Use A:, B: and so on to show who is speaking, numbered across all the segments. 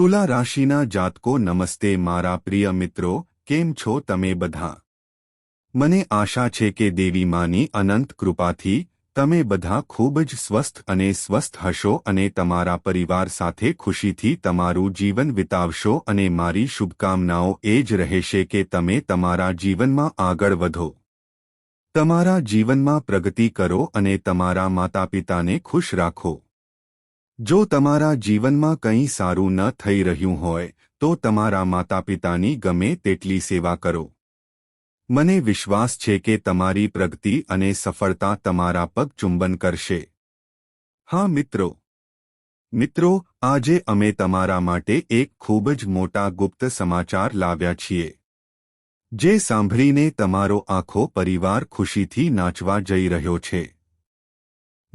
A: તુલા રાશિના જાતકો નમસ્તે મારા પ્રિય મિત્રો, કેમ છો તમે બધા? મને આશા છે કે દેવી માની અનંત કૃપાથી તમે બધા ખૂબ જ સ્વસ્થ અને સ્વસ્થ હશો અને તમારા પરિવાર સાથે ખુશીથી તમારું જીવન વિતાવશો અને મારી શુભકામનાઓ એ જ રહેશે કે તમે તમારા જીવનમાં આગળ વધો. તમારા જીવનમાં પ્રગતિ કરો અને તમારા માતાપિતાને ખુશ રાખો. જો તમારા જીવનમાં કંઈ સારું ન થઈ રહ્યું હોય, તો તમારા માતાપિતાની ગમે તેટલી સેવા કરો. મને વિશ્વાસ છે કે તમારી પ્રગતિ અને સફળતા તમારા પગ ચુંબન કરશે. હા, મિત્રો. મિત્રો, આજે અમે તમારા માટે એક ખૂબ જ મોટા ગુપ્ત સમાચાર લાવ્યા છીએ. જે સાંભળીને તમારો આખો પરિવાર ખુશીથી નાચવા જઈ રહ્યો છે.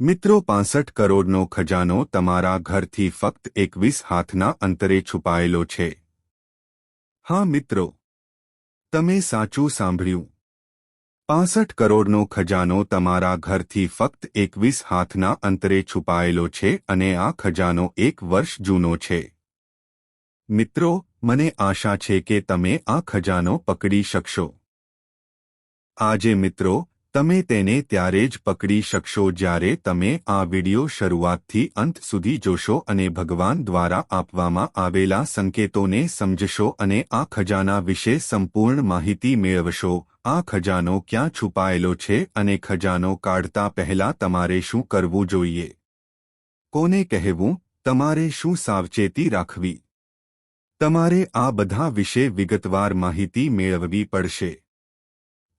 A: મિત્રો, પાંસઠ કરોડનો ખજાનો તમારા ઘરથી ફક્ત એકવીસ હાથના અંતરે છુપાયેલો છે. હા, મિત્રો. તમે સાચું સાંભળ્યું. પાંસઠ કરોડનો ખજાનો તમારા ઘરથી ફક્ત એકવીસ હાથના અંતરે છુપાયેલો છે અને આ ખજાનો એક વર્ષ જૂનો છે. મિત્રો, મને આશા છે કે તમે આ ખજાનો પકડી શકશો. આજે, મિત્રો તમે તેને ત્યારે જ પકડી શકશો જ્યારે તમે આ વિડિયો શરૂઆતથી અંત સુધી જોશો અને ભગવાન દ્વારા આપવામાં આવેલા સંકેતોને સમજશો અને આ ખજાના વિશે સંપૂર્ણ માહિતી મેળવશો. આ ખજાનો ક્યાં છુપાયેલો છે અને ખજાનો કાઢતા પહેલા તમારે શું કરવું જોઈએ? કોને કહેવું? તમારે શું સાવચેતી રાખવી? તમારે આ બધા વિશે વિગતવાર માહિતી મેળવવી પડશે.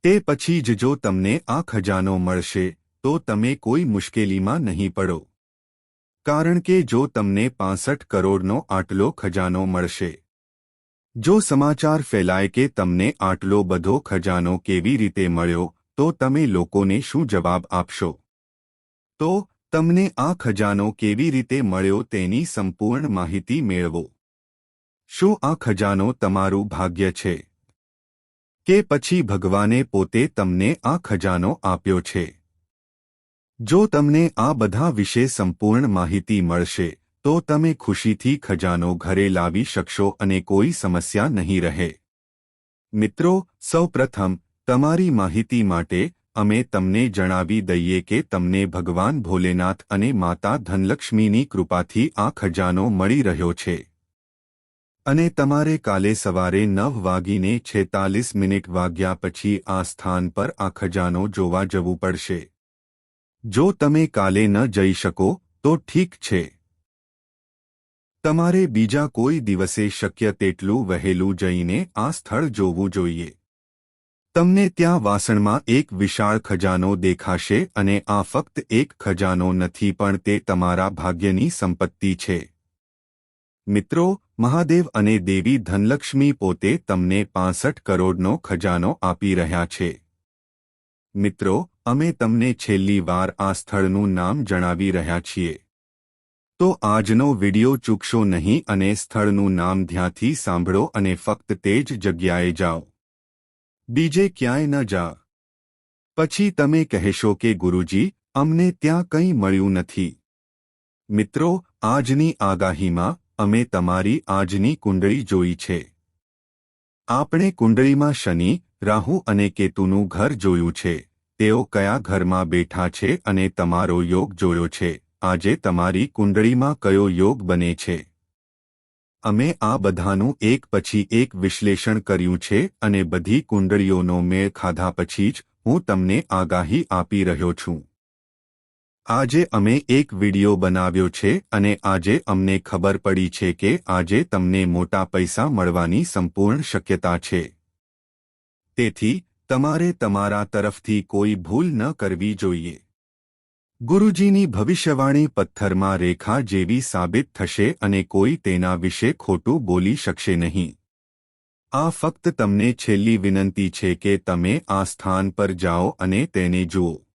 A: તે પછી જ જો તમને આ ખજાનો મળશે, તો તમે કોઈ મુશ્કેલીમાં નહીં પડો. કારણ કે જો તમને પાસઠ કરોડનો આટલો ખજાનો મળશે. જો સમાચાર ફેલાય કે તમને આટલો બધો ખજાનો કેવી રીતે મળ્યો, તો તમે લોકોને શું જવાબ આપશો? તો, તમને આ ખજાનો કેવી રીતે મળ્યો તેની સંપૂર્ણ માહિતી મેળવો. શું આ ખજાનો તમારું ભાગ્ય છે? કે પછી ભગવાને પોતે તમને આ ખજાનો આપ્યો છે. જો તમને આ બધા વિશે સંપૂર્ણ માહિતી મળશે, તો તમે ખુશીથી ખજાનો ઘરે લાવી શકશો અને કોઈ સમસ્યા નહીં રહે. મિત્રો, સૌપ્રથમ, તમારી માહિતી માટે અમે તમને જણાવી દઈએ કે તમને ભગવાન ભોલેનાથ અને માતા ધનલક્ષ્મીની કૃપાથી આ ખજાનો મળી રહ્યો છે. અને તમારે કાલે સવારે નવ વાગીને છેતાલીસ મિનિટ વાગ્યા પછી આ સ્થાન પર આ ખજાનો જોવા જવું પડશે. જો તમે કાલે ન જઈ શકો, તો ઠીક છે. તમારે બીજા કોઈ દિવસે શક્ય તેટલું વહેલું જઈને આ સ્થળ જોવું જોઈએ. તમને ત્યાં વાસણમાં એક વિશાળ ખજાનો દેખાશે અને આ ફક્ત એક ખજાનો નથી પણ તે તમારા ભાગ્યની સંપત્તિ છે. મિત્રો મહાદેવ અને દેવી ધનલક્ષ્મી પોતે તમને પાસઠ કરોડનો ખજાનો આપી રહ્યા છે. મિત્રો, અમે તમને છેલ્લી વાર આ સ્થળનું નામ જણાવી રહ્યા છીએ. તો આજનો વિડિયો ચૂકશો નહીં અને સ્થળનું નામ ધ્યાંથી સાંભળો અને ફક્ત તે જ જગ્યાએ જાઓ. બીજે ક્યાંય ન જા. પછી તમે કહેશો કે, ગુરુજી, અમને ત્યાં કંઈ મળ્યું નથી. મિત્રો, આજની આગાહીમાં અમે તમારી આજની કુંડળી જોઈ છે. આપણે કુંડળીમાં શનિ, રાહુ અને કેતુનું ઘર જોયું છે. તેઓ કયા ઘરમાં બેઠા છે અને તમારો યોગ જોયો છે? આજે તમારી કુંડળીમાં કયો યોગ બને છે? અમે આ બધાનું એક પછી એક વિશ્લેષણ કર્યું છે અને બધી કુંડળીઓનો મેળ ખાધા પછી જ હું તમને આગાહી આપી રહ્યો છું. આજે અમે એક વિડિયો બનાવ્યો છે અને આજે અમને ખબર પડી છે કે આજે તમને મોટા પૈસા મળવાની સંપૂર્ણ શક્યતા છે. તેથી, તમારે તમારા તરફથી કોઈ ભૂલ ન કરવી જોઈએ. ગુરુજીની ભવિષ્યવાણી પથ્થરમાં રેખા જેવી સાબિત થશે અને કોઈ તેના વિશે ખોટું બોલી શકશે નહીં. આ ફક્ત તમને છેલ્લી વિનંતી છે કે તમે આ સ્થાન પર જાઓ અને તેને જુઓ.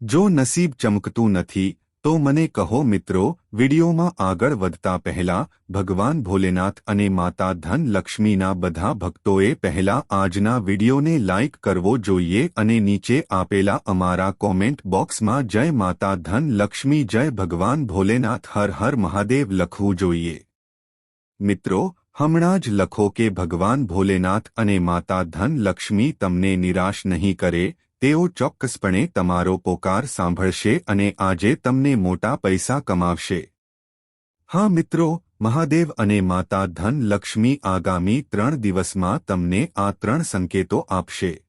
A: જો નસીબ ચમકતું નથી, તો મને કહો મિત્રો, વિડીયોમાં આગળ વધતા પહેલા, ભગવાન ભોલેનાથ અને માતા ધન લક્ષ્મીના બધા ભક્તોએ પહેલા આજના વિડીયોને લાઇક કરવો જોઈએ અને નીચે આપેલા અમારા કોમેન્ટ બોક્સમાં જય માતા ધન લક્ષ્મી જય ભગવાન ભોલેનાથ, હર હર મહાદેવ લખવું જોઈએ. મિત્રો, હમણાં જ લખો કે ભગવાન ભોલેનાથ અને માતા ધન લક્ષ્મી તમને નિરાશ નહીં કરે તેઓ ચોક્કસપણે તમારો પોકાર સાંભળશે અને આજે તમને મોટા પૈસા કમાવશે. હા મિત્રો, મહાદેવ અને માતા ધન લક્ષ્મી આગામી ત્રણ દિવસમાં તમને આ ત્રણ સંકેતો આપશે.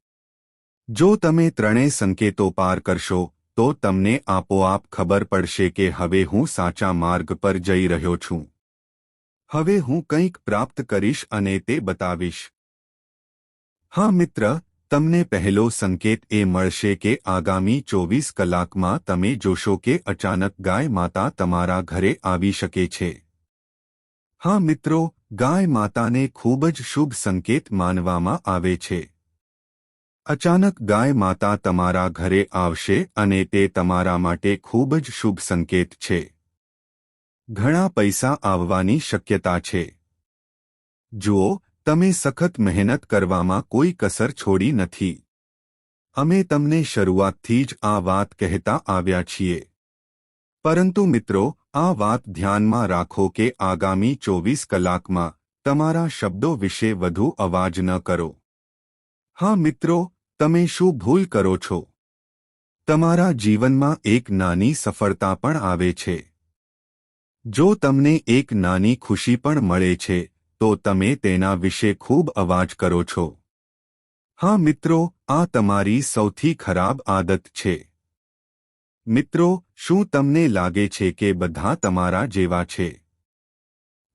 A: જો તમે ત્રણેય સંકેતો પાર કરશો, તો તમને આપોઆપ ખબર પડશે કે હવે હું સાચા માર્ગ પર જઈ રહ્યો છું. હવે હું કંઈક પ્રાપ્ત કરીશ અને તે બતાવીશ. હા મિત્ર તમને પહેલો સંકેત એ મળશે કે આગામી ચોવીસ કલાકમાં તમે જોશો કે અચાનક ગાય માતા તમારા ઘરે આવી શકે છે. હા મિત્રો, ગાય માતાને ખૂબ જ શુભ સંકેત માનવામાં આવે છે. અચાનક ગાય માતા તમારા ઘરે આવશે અને તે તમારા માટે ખૂબ જ શુભ સંકેત છે. ઘણા પૈસા આવવાની શક્યતા છે. જુઓ તમે સખત મહેનત કરવામાં કોઈ કસર છોડી નથી. અમે તમને શરૂઆતથી જ આ વાત કહેતા આવ્યા છીએ. પરંતુ મિત્રો, આ વાત ધ્યાનમાં રાખો કે આગામી ચોવીસ કલાકમાં તમારા શબ્દો વિશે વધુ અવાજ ન કરો. હા મિત્રો, તમે શું ભૂલ કરો છો? તમારા જીવનમાં એક નાની સફળતા પણ આવે છે. જો તમને એક નાની ખુશી પણ મળે છે તો તમે તેના વિશે ખૂબ અવાજ કરો છો. હા મિત્રો, આ તમારી સૌથી ખરાબ આદત છે. મિત્રો, શું તમને લાગે છે કે બધા તમારા જેવા છે?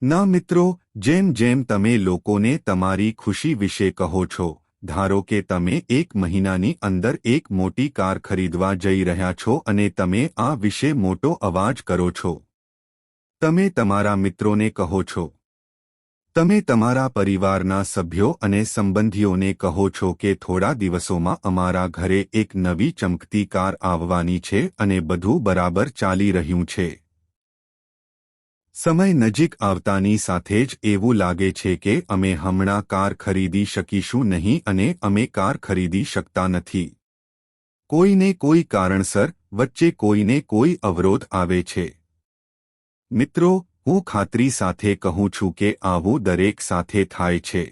A: ના મિત્રો, જેમ જેમ તમે લોકોને તમારી ખુશી વિશે કહો છો, ધારો કે તમે એક મહિનાની અંદર એક મોટી કાર ખરીદવા જઈ રહ્યા છો અને તમે આ વિશે મોટો અવાજ કરો છો. તમે તમારા મિત્રોને કહો છો તમે તમારા પરિવારના સભ્યો અને સંબંધીઓને કહો છો કે થોડા દિવસોમાં અમારા ઘરે એક નવી ચમકતી કાર આવવાની છે અને બધું બરાબર ચાલી રહ્યું છે. સમય નજીક આવતાની સાથે જ એવું લાગે છે કે અમે હમણાં કાર ખરીદી શકીશું નહીં અને અમે કાર ખરીદી શકતા નથી. કોઈને કોઈ કારણસર વચ્ચે કોઈને કોઈ અવરોધ આવે છે. મિત્રો હું ખાતરી સાથે કહું છું કે આવું દરેક સાથે થાય છે.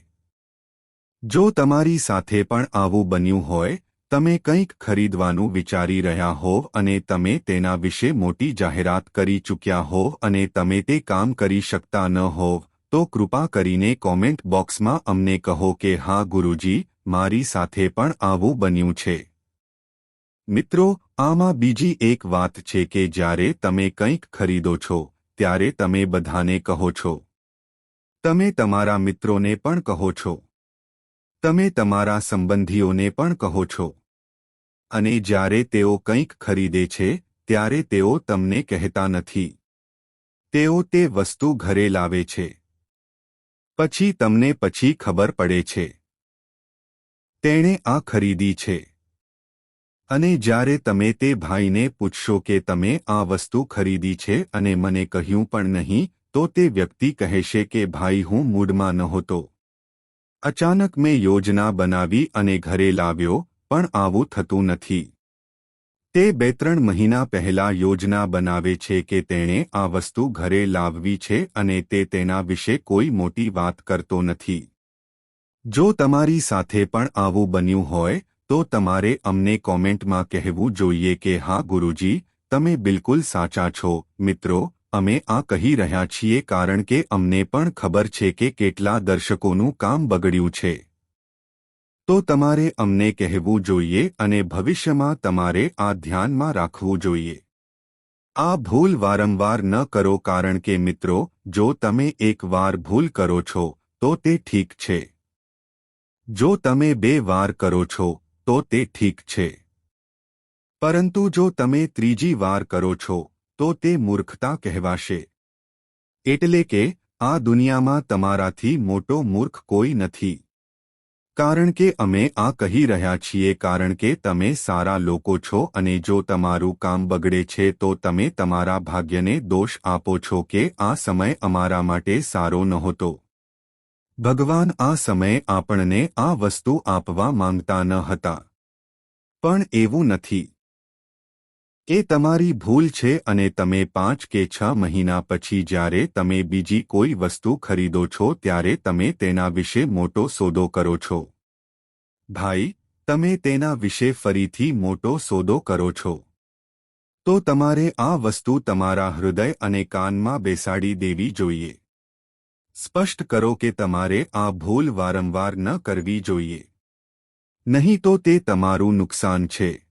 A: જો તમારી સાથે પણ આવું બન્યું હોય, તમે કંઈક ખરીદવાનું વિચારી રહ્યા હોવ અને તમે તેના વિશે મોટી જાહેરાત કરી ચૂક્યા હોવ અને તમે તે કામ કરી શકતા ન હોવ, તો કૃપા કરીને કોમેન્ટ બોક્સમાં અમને કહો કે હા ગુરુજી, મારી સાથે પણ આવું બન્યું છે. મિત્રો, આમાં બીજી એક વાત છે કે જ્યારે તમે કંઈક ખરીદો છો ત્યારે તમે બધાને કહો છો. તમે તમારા મિત્રોને પણ કહો છો. તમે તમારા સંબંધીઓને પણ કહો છો. અને જ્યારે તેઓ કંઈક ખરીદે છે, ત્યારે તેઓ તમને કહેતા નથી. તેઓ તે વસ્તુ ઘરે લાવે છે. પછી તમને પછી ખબર પડે છે. તેણે આ ખરીદી છે. અને જ્યારે તમે તે ભાઈને પૂછશો કે તમે આ વસ્તુ ખરીદી છે અને મને કહ્યું પણ નહીં, તો તે વ્યક્તિ કહેશે કે, ભાઈ, હું મૂડમાં નહોતો. અચાનક મેં યોજના બનાવી અને ઘરે લાવ્યો, પણ આવું થતું નથી. તે બે ત્રણ મહિના પહેલા યોજના બનાવે છે કે તેણે આ વસ્તુ ઘરે લાવવી છે અને તે તેના વિશે કોઈ મોટી વાત કરતો નથી. જો તમારી સાથે પણ આવું બન્યું હોય તો તમારે અમને કોમેન્ટમાં કહેવું જોઈએ કે, હા, ગુરુજી, તમે બિલકુલ સાચા છો. મિત્રો, અમે આ કહી રહ્યા છીએ કારણ કે અમને પણ ખબર છે કે કેટલા દર્શકોનું કામ બગડ્યું છે. તો તમારે અમને કહેવું જોઈએ અને ભવિષ્યમાં તમારે આ ધ્યાનમાં રાખવું જોઈએ. આ ભૂલ વારંવાર ન કરો કારણ કે, મિત્રો, જો તમે એક વાર ભૂલ કરો છો, તો તે ઠીક છે. જો તમે બે વાર કરો છો તો તે ઠીક છે. પરંતુ જો તમે ત્રીજી વાર કરો છો, તો તે મૂર્ખતા કહેવાશે. એટલે કે, આ દુનિયામાં તમારાથી મોટો મૂર્ખ કોઈ નથી. કારણ કે અમે આ કહી રહ્યા છીએ કારણ કે તમે સારા લોકો છો અને જો તમારું કામ બગડે છે તો તમે તમારા ભાગ્યને દોષ આપો છો કે આ સમય અમારા માટે સારો નહોતો. ભગવાન આ સમયે આપણને આ વસ્તુ આપવા માંગતા ન હતા. પણ એવું નથી. એ તમારી ભૂલ છે અને તમે પાંચ કે છ મહિના પછી જ્યારે તમે બીજી કોઈ વસ્તુ ખરીદો છો ત્યારે તમે તેના વિશે મોટો સોદો કરો છો. ભાઈ, તમે તેના વિશે ફરીથી મોટો સોદો કરો છો. તો તમારે આ વસ્તુ તમારા હૃદય અને કાનમાં બેસાડી દેવી જોઈએ. સ્પષ્ટ કરો કે તમારે આ ભૂલ વારંવાર ન કરવી જોઈએ. નહીં તો તે તમારું નુકસાન છે.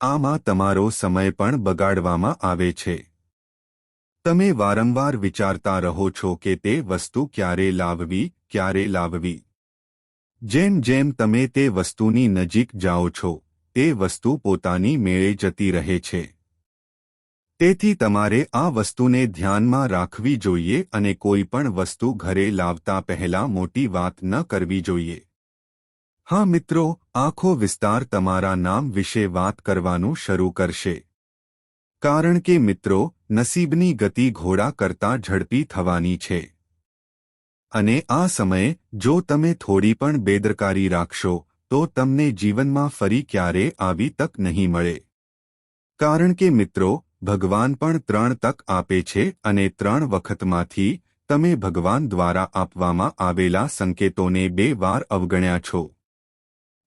A: આમાં તમારો સમય પણ બગાડવામાં આવે છે. તમે વારંવાર વિચારતા રહો છો કે તે વસ્તુ ક્યારે લાવવી ક્યારે લાવવી. જેમ જેમ તમે તે વસ્તુની નજીક જાઓ છો, તે વસ્તુ પોતાની મેળે જતી રહે છે. તેથી તમારે આ વસ્તુને ધ્યાનમાં રાખવી જોઈએ અને કોઈ પણ વસ્તુ ઘરે લાવતા પહેલા મોટી વાત ન કરવી જોઈએ. હા મિત્રો, આખો વિસ્તાર તમારા નામ વિશે વાત કરવાનું શરૂ કરશે. કારણ કે મિત્રો, નસીબની ગતિ ઘોડા કરતાં ઝડપી થવાની છે. અને આ સમયે, જો તમે થોડી પણ બેદરકારી રાખશો, તો તમને જીવનમાં ફરી ક્યારે આવી તક નહીં મળે. કારણ કે મિત્રો ભગવાન પણ ત્રણ તક આપે છે અને ત્રણ વખતમાંથી તમે ભગવાન દ્વારા આપવામાં આવેલા સંકેતોને બે વાર અવગણ્યા છો.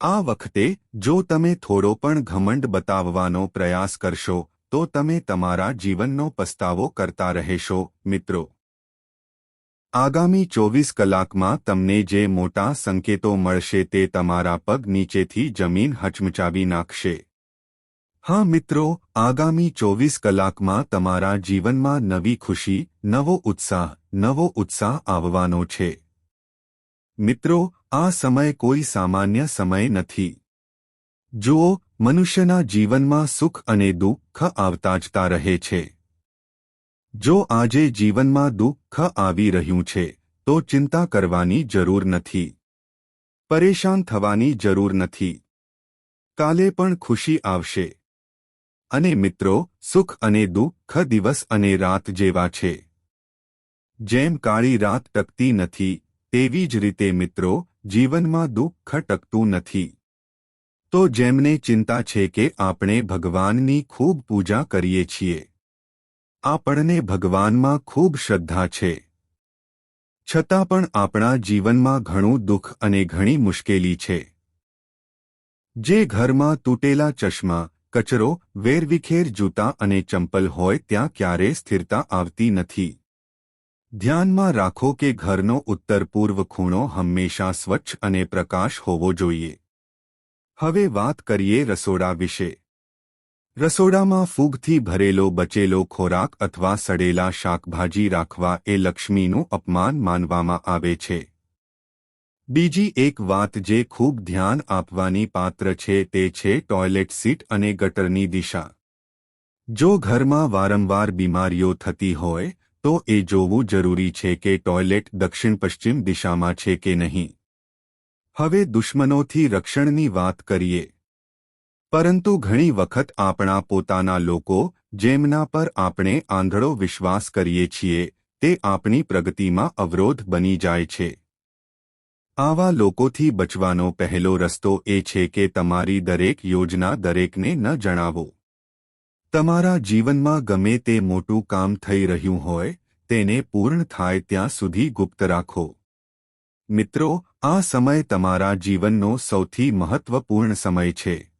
A: આ વખતે, જો તમે થોડો પણ ઘમંડ બતાવવાનો પ્રયાસ કરશો, તો તમે તમારા જીવનનો પસ્તાવો કરતા રહેશો, મિત્રો. આગામી ચોવીસ કલાકમાં તમને જે મોટા સંકેતો મળશે તે તમારા પગ નીચેથી જમીન હચમચાવી નાખશે. હા મિત્રો, આગામી ચોવીસ કલાકમાં તમારા જીવનમાં નવી ખુશી, નવો ઉત્સાહ નવો ઉત્સાહ આવવાનો છે. મિત્રો, આ સમય કોઈ સામાન્ય સમય નથી. જુઓ, મનુષ્યના જીવનમાં સુખ અને દુઃખ આવતા જતા રહે છે. જો આજે જીવનમાં દુઃખ આવી રહ્યું છે, તો ચિંતા કરવાની જરૂર નથી. પરેશાન થવાની જરૂર નથી. કાલે પણ ખુશી આવશે. અને મિત્રો, સુખ અને દુઃખ દિવસ અને રાત જેવા છે. જેમ કાળી રાત ટકતી નથી, તેવી જ રીતે મિત્રો, જીવનમાં દુઃખ ટકતું નથી. તો જેમને ચિંતા છે કે આપણે ભગવાનની ખૂબ પૂજા કરીએ છીએ. આપણને ભગવાનમાં ખૂબ શ્રદ્ધા છે. છતાં પણ આપણા જીવનમાં ઘણું દુઃખ અને ઘણી મુશ્કેલી છે. જે ઘરમાં તૂટેલા ચશ્મા કચરો, વેરવિખેર જૂતા અને ચંપલ હોય ત્યાં ક્યારેય સ્થિરતા આવતી નથી. ધ્યાનમાં રાખો કે ઘરનો ઉત્તર પૂર્વ ખૂણો હંમેશા સ્વચ્છ અને પ્રકાશ હોવો જોઈએ. હવે વાત કરીએ રસોડા વિશે. રસોડામાં ફૂગથી ભરેલો, બચેલો ખોરાક અથવા સડેલા શાકભાજી રાખવા એ લક્ષ્મીનું અપમાન માનવામાં આવે છે. બીજી એક વાત જે ખૂબ ધ્યાન આપવાની પાત્ર છે તે છે ટોયલેટ સીટ અને ગટરની દિશા. જો ઘરમાં વારંવાર બીમારીઓ થતી હોય, તો એ જોવું જરૂરી છે કે ટોયલેટ દક્ષિણ પશ્ચિમ દિશામાં છે કે નહીં. હવે દુશ્મનોથી રક્ષણની વાત કરીએ. પરંતુ ઘણી વખત આપણા પોતાના લોકો, જેમના પર આપણે આંધળો વિશ્વાસ કરીએ છીએ, તે આપણી પ્રગતિમાં અવરોધ બની જાય છે. આવા લોકોથી બચવાનો પહેલો રસ્તો એ છે કે તમારી દરેક યોજના દરેકને ન જણાવો. તમારા જીવનમાં ગમે તે મોટું કામ થઈ રહ્યું હોય, તેને પૂર્ણ થાય ત્યાં સુધી ગુપ્ત રાખો. મિત્રો, આ સમય તમારા જીવનનો સૌથી મહત્વપૂર્ણ સમય છે.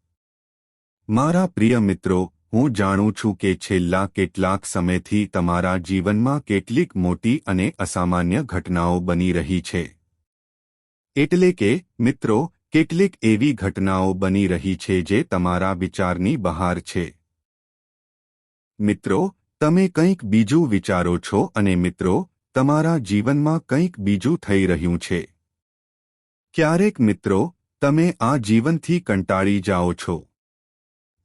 A: મારા પ્રિય મિત્રો, હું જાણું છું કે છેલ્લા કેટલાક સમયથી તમારા જીવનમાં કેટલીક મોટી અને અસામાન્ય ઘટનાઓ બની રહી છે. એટલે કે, મિત્રો, કેટલીક એવી ઘટનાઓ બની રહી છે જે તમારા વિચારની બહાર છે. મિત્રો, તમે કંઈક બીજું વિચારો છો અને મિત્રો, તમારા જીવનમાં કંઈક બીજું થઈ રહ્યું છે. ક્યારેક, મિત્રો, તમે આ જીવનથી કંટાળી જાઓ છો.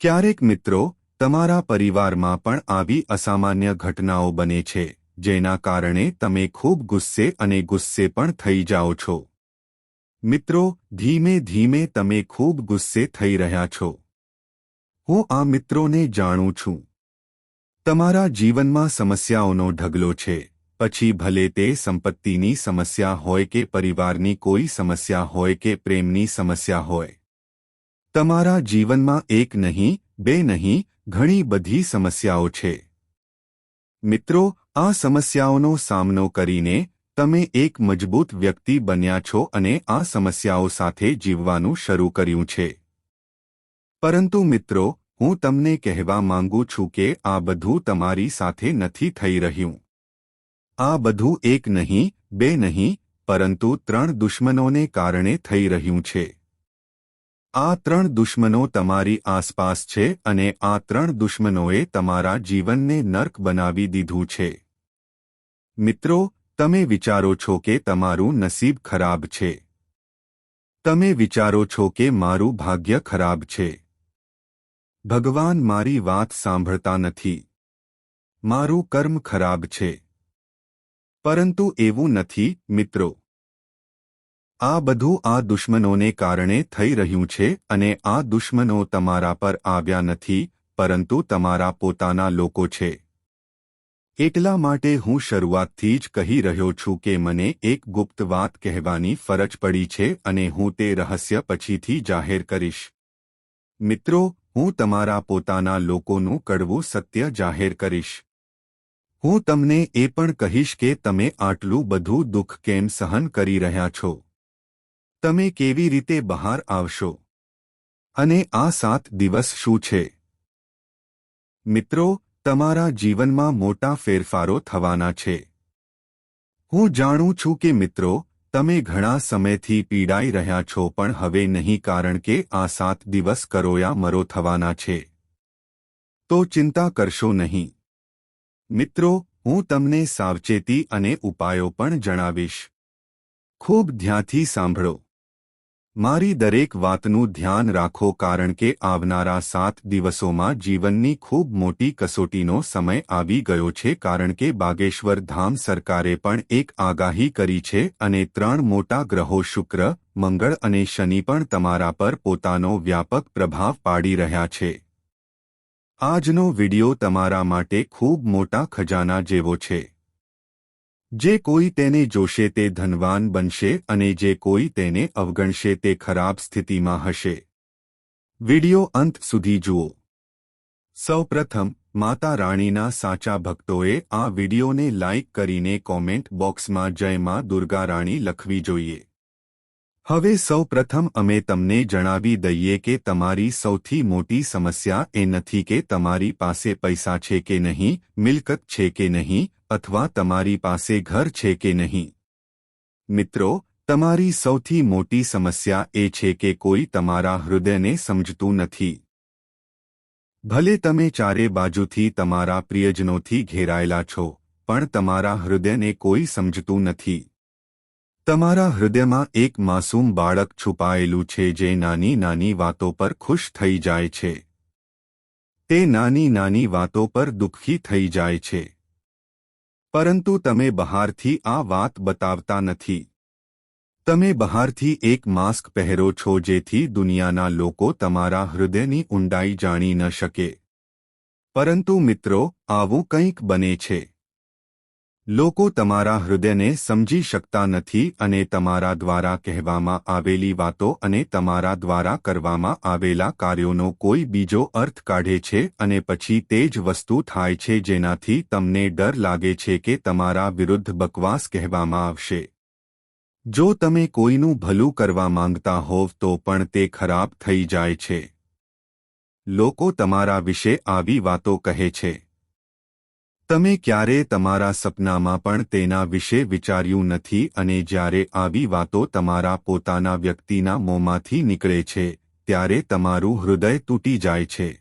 A: ક્યારેક, મિત્રો, તમારા પરિવારમાં પણ આવી અસામાન્ય ઘટનાઓ બને છે, જેના કારણે તમે ખૂબ ગુસ્સે અને ગુસ્સે પણ થઈ જાઓ છો. મિત્રો, ધીમે ધીમે તમે ખૂબ ગુસ્સે થઈ રહ્યા છો. હું આ મિત્રોને જાણું છું. તમારા જીવનમાં સમસ્યાઓનો ઢગલો છે. પછી ભલે તે સંપત્તિની સમસ્યા હોય કે પરિવારની કોઈ સમસ્યા હોય કે પ્રેમની સમસ્યા હોય. તમારા જીવનમાં એક નહીં, બે નહીં, ઘણી બધી સમસ્યાઓ છે. મિત્રો, આ સમસ્યાઓનો સામનો કરીને તમે એક મજબૂત વ્યક્તિ બન્યા છો અને આ સમસ્યાઓ સાથે જીવવાનું શરૂ કર્યું છે. પરંતુ મિત્રો, હું તમને કહેવા માંગુ છું કે આ બધું તમારી સાથે નથી થઈ રહ્યું. આ બધું એક નહીં, બે નહીં, પરંતુ ત્રણ દુશ્મનોને કારણે થઈ રહ્યું છે. આ ત્રણ દુશ્મનો તમારી આસપાસ છે અને આ ત્રણ દુશ્મનોએ તમારા જીવનને નર્ક બનાવી દીધું છે. મિત્રો તમે વિચારો છો કે તમારું નસીબ ખરાબ છે. તમે વિચારો છો કે મારું ભાગ્ય ખરાબ છે. ભગવાન મારી વાત સાંભળતા નથી. મારું કર્મ ખરાબ છે. પરંતુ એવું નથી, મિત્રો. આ બધું આ દુશ્મનોને કારણે થઈ રહ્યું છે અને આ દુશ્મનો તમારા પર આવ્યા નથી, પરંતુ તમારા પોતાના લોકો છે. એટલા માટે હું શરૂઆતથી જ કહી રહ્યો છું કે મને એક ગુપ્ત વાત કહેવાની ફરજ પડી છે અને હું તે રહસ્ય પછીથી જાહેર કરીશ. મિત્રો, હું તમારા પોતાના લોકોનું કડવું સત્ય જાહેર કરીશ. હું તમને એ પણ કહીશ કે તમે આટલું બધું દુઃખ કેમ સહન કરી રહ્યા છો? તમે કેવી રીતે બહાર આવશો? અને આ સાત દિવસ શું છે? મિત્રો તમારા જીવનમાં મોટા ફેરફારો થવાના છે. હું જાણું છું કે મિત્રો, તમે ઘણા સમયથી પીડાઈ રહ્યા છો પણ હવે નહીં કારણ કે આ સાત દિવસ કરોયા મરો થવાના છે. તો ચિંતા કરશો નહીં. મિત્રો, હું તમને સાવચેતી અને ઉપાયો પણ જણાવીશ. ખૂબ ધ્યાનથી સાંભળો. મારી દરેક વાતનું ધ્યાન રાખો કારણ કે આવનારા સાત દિવસોમાં જીવનની ખૂબ મોટી કસોટીનો સમય આવી ગયો છે કારણ કે બાગેશ્વર ધામ સરકારે પણ એક આગાહી કરી છે અને ત્રણ મોટા ગ્રહો શુક્ર, મંગળ અને શનિ પણ તમારા પર પોતાનો વ્યાપક પ્રભાવ પાડી રહ્યા છે. આજનો વિડિયો તમારા માટે ખૂબ મોટા ખજાના જેવો છે. જે કોઈ તેને જોશે તે ધનવાન બનશે અને જે કોઈ તેને અવગણશે તે ખરાબ સ્થિતિમાં હશે. વિડિયો અંત સુધી જુઓ. સૌપ્રથમ, માતા રાણીના સાચા ભક્તોએ આ વિડિયોને લાઇક કરીને કોમેન્ટ બોક્સમાં જય માં દુર્ગા રાણી લખવી જોઈએ. હવે સૌપ્રથમ અમે તમને જણાવી દઈએ કે તમારી સૌથી મોટી સમસ્યા એ નથી કે તમારી પાસે પૈસા છે કે નહીં, મિલકત છે કે નહીં અથવા તમારી પાસે ઘર છે કે નહીં? મિત્રો, તમારી સૌથી મોટી સમસ્યા એ છે કે કોઈ તમારા હૃદયને સમજતું નથી. ભલે તમે ચારે બાજુથી તમારા પ્રિયજનોથી ઘેરાયેલા છો, પણ તમારા હૃદયને કોઈ સમજતું નથી. તમારા હૃદયમાં એક માસૂમ બાળક છુપાયેલું છે જે નાની નાની વાતો પર ખુશ થઈ જાય છે. તે નાની નાની વાતો પર દુઃખી થઈ જાય છે. પરંતુ તમે બહારથી આ વાત બતાવતા નથી. તમે બહારથી એક માસ્ક પહેરો છો જેથી દુનિયાના લોકો તમારા હૃદયની ઊંડાઈ જાણી ન શકે. પરંતુ મિત્રો, આવું કંઈક બને છે. લોકો તમારા હૃદયને સમજી શકતા નથી અને તમારા દ્વારા કહેવામાં આવેલી વાતો અને તમારા દ્વારા કરવામાં આવેલા કાર્યોનો કોઈ બીજો અર્થ કાઢે છે અને પછી તે જ વસ્તુ થાય છે જેનાથી તમને ડર લાગે છે કે તમારા વિરુદ્ધ બકવાસ કહેવામાં આવશે. જો તમે કોઈનું ભલું કરવા માંગતા હોવ તો પણ તે ખરાબ થઈ જાય છે. લોકો તમારા વિશે આવી વાતો કહે છે. તમે ક્યારે તમારા સપનામાં પણ તેના વિશે વિચાર્યું નથી અને જ્યારે આવી વાતો તમારા પોતાના વ્યક્તિના મોંમાંથી નીકળે છે, ત્યારે તમારું હૃદય તૂટી જાય છે.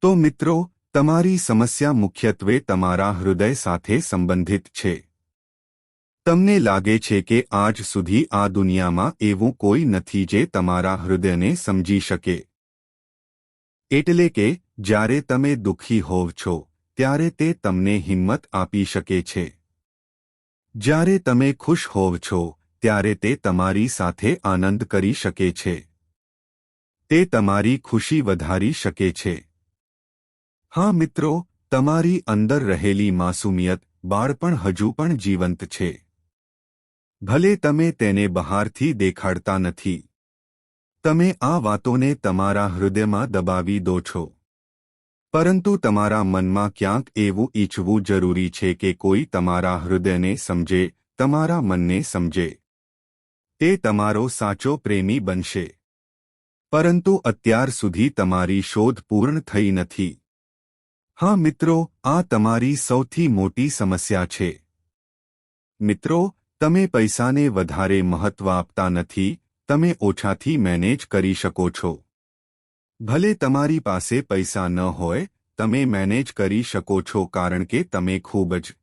A: તો મિત્રો, તમારી સમસ્યા મુખ્યત્વે તમારા હૃદય સાથે સંબંધિત છે. તમને લાગે છે કે આજ સુધી આ દુનિયામાં એવું કોઈ નથી જે તમારા હૃદયને સમજી શકે. એટલે કે, જ્યારે તમે દુઃખી હોવ છો ત્યારે તે તમને હિંમત આપી શકે છે. જ્યારે તમે ખુશ હોવ છો, ત્યારે તે તમારી સાથે આનંદ કરી શકે છે. તે તમારી ખુશી વધારી શકે છે. હા મિત્રો, તમારી અંદર રહેલી માસુમિયત બાળપણ હજુ પણ જીવંત છે. ભલે તમે તેને બહારથી દેખાડતા નથી. તમે આ વાતોને તમારા હૃદયમાં દબાવી દો છો. પરંતુ તમારા મનમાં ક્યાંક એવું ઈચ્છવું જરૂરી છે કે કોઈ તમારા હૃદયને સમજે, તમારા મનને સમજે. તે તમારો સાચો પ્રેમી બનશે. પરંતુ અત્યાર સુધી તમારી શોધ પૂર્ણ થઈ નથી. હા મિત્રો, આ તમારી સૌથી મોટી સમસ્યા છે. મિત્રો, તમે પૈસાને વધારે મહત્વ આપતા નથી, તમે ઓછાથી મેનેજ કરી શકો છો. ભલે તમારી પાસે પૈસા ન હોય, તમે મેનેજ કરી શકો છો કારણ કે તમે ખૂબ જ